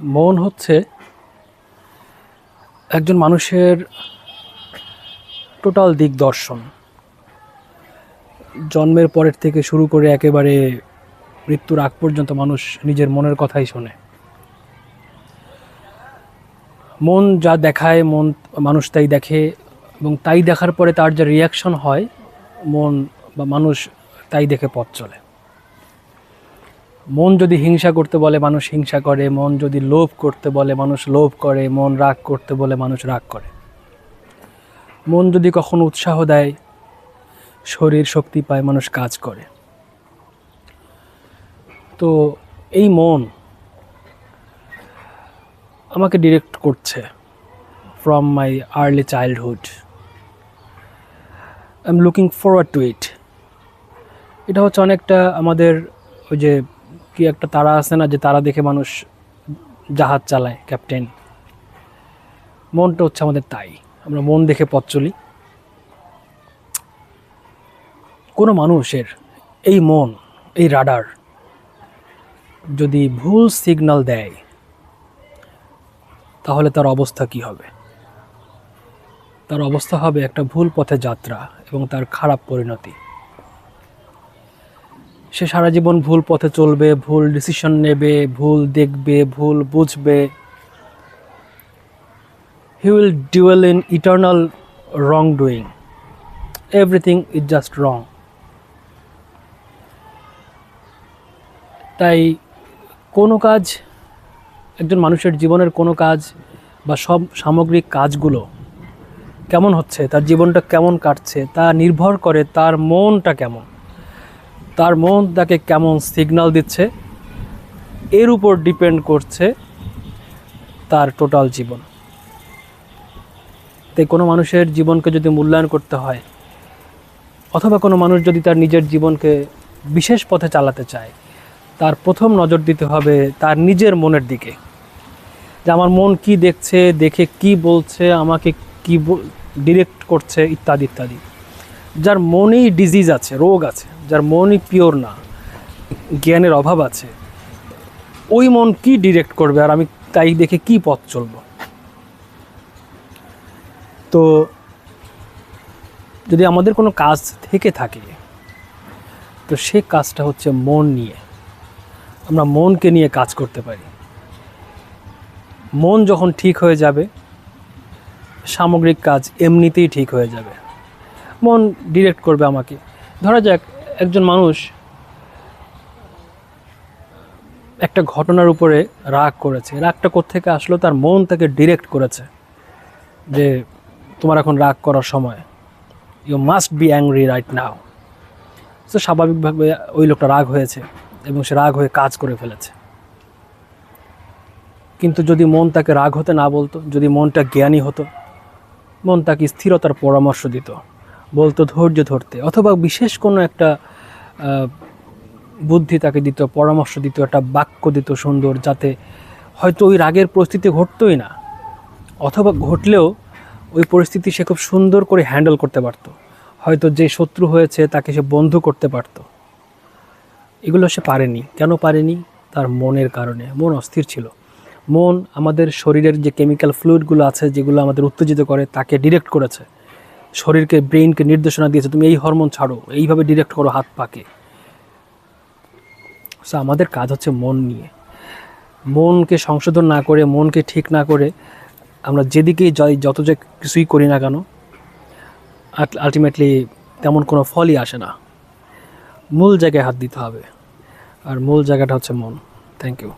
মন হচ্ছে একজন মানুষের টোটাল দিক দর্শন। জন্মের পরের থেকে শুরু করে একেবারে মৃত্যুর আগ পর্যন্ত মানুষ নিজের মনের কথাই শোনে। মন যা দেখায়, মন মানুষ তাই দেখে এবং তাই দেখার পরে তার যা রিয়াকশন হয়, মন বা মানুষ তাই দেখে পথ চলে। মন যদি হিংসা করতে বলে, মানুষ হিংসা করে। মন যদি লোভ করতে বলে, মানুষ লোভ করে। মন রাগ করতে বলে, মানুষ রাগ করে। মন যদি কখনো উৎসাহ দেয়, শরীর শক্তি পায়, মানুষ কাজ করে। তো এই মন আমাকে ডিরেক্ট করছে from my early childhood I am looking forward to it এটা হচ্ছে অনেকটা আমাদের ওই যে কি একটা তারা আছে না যে তারা দেখে মানুষ জাহাজ চালায়, ক্যাপ্টেন? মনটা হচ্ছে আমাদের তাই। আমরা মন দেখে পথ চলি। কোনো মানুষের এই মন, এই রাডার যদি ভুল সিগন্যাল দেয়, তাহলে তার অবস্থা কি হবে? তার অবস্থা হবে একটা ভুল পথে যাত্রা এবং তার খারাপ পরিণতি। সে সারা জীবন ভুল পথে চলবে, ভুল ডিসিশন নেবে, ভুল দেখবে, ভুল বুঝবে। He will dwell in eternal wrong doing everything is just wrong তাই কোনো কাজ, একজন মানুষের জীবনের কোনো কাজ বা সব সামগ্রিক কাজগুলো কেমন হচ্ছে, তার জীবনটা কেমন কাটছে, তা নির্ভর করে তার মনটা কেমন। তার মন তাকে কেমন সিগন্যাল দিচ্ছে, এর উপর ডিপেন্ড করছে তার টোটাল জীবন। তাই কোনো মানুষের জীবনকে যদি মূল্যায়ন করতে হয়, অথবা কোনো মানুষ যদি তার নিজের জীবনকে বিশেষ পথে চালাতে চায়, তার প্রথম নজর দিতে হবে তার নিজের মনের দিকে। যে আমার মন কি দেখছে, দেখে কি বলছে, আমাকে কি ডিরেক্ট করছে, ইত্যাদি ইত্যাদি। যার মনেই ডিজিজ আছে, রোগ আছে, যার মনই পিওর না, জ্ঞানের অভাব আছে, ওই মন কি ডিরেক্ট করবে আর আমি তাই দেখে কি পথ চলব? তো যদি আমাদের কোনো কাজ থেকে থাকে, তো সে কাজটা হচ্ছে মন নিয়ে। আমরা মনকে নিয়ে কাজ করতে পারি। মন যখন ঠিক হয়ে যাবে, সামগ্রিক কাজ এমনিতেই ঠিক হয়ে যাবে। মন ডিরেক্ট করবে আমাকে। ধরা যাক, একজন মানুষ একটা ঘটনার উপরে রাগ করেছে। রাগটা কোত্থেকে আসলো? তার মন তাকে ডিরেক্ট করেছে যে, তোমার এখন রাগ করার সময়। You must be angry right now তো স্বাভাবিকভাবে ওই লোকটা রাগ হয়েছে এবং সে রাগ হয়ে কাজ করে ফেলেছে। কিন্তু যদি মন তাকে রাগ হতে না বলতো, যদি মনটা জ্ঞানী হতো, মন তাকে স্থিরতার পরামর্শ দিত। বলতো ধৈর্য ধরতে, অথবা বিশেষ কোনো একটা বুদ্ধি তাকে দিত, পরামর্শ দিত, একটা বাক্য দিত সুন্দর যাতে হয়তো ওই রাগের পরিস্থিতি ঘটতোই না, অথবা ঘটলেও ওই পরিস্থিতি সে খুব সুন্দর করে হ্যান্ডেল করতে পারতো। হয়তো যে শত্রু হয়েছে তাকে সে বন্ধু করতে পারতো। এগুলো সে পারেনি। কেন পারেনি? তার মনের কারণে। মন অস্থির ছিল। মন আমাদের শরীরের যে কেমিক্যাল ফ্লুইডগুলো আছে, যেগুলো আমাদের উত্তেজিত করে, তাকে ডিরেক্ট করেছে। শরীরকে ব্রেইনকে নির্দেশনা দিয়েছে, তুমি এই হরমোন ছাড়ো, এইভাবে ডিরেক্ট করো হাত পাকে। সো আমাদের কাজ হচ্ছে মন নিয়ে। মনকে সংশোধন না করে, মনকে ঠিক না করে, আমরা যেদিকেই যাই, যত যে কিছুই করি না কেন আলটিমেটলি তেমন কোনো ফলই আসে না। মূল জায়গায় হাত দিতে হবে। আর মূল জায়গাটা হচ্ছে মন। Thank you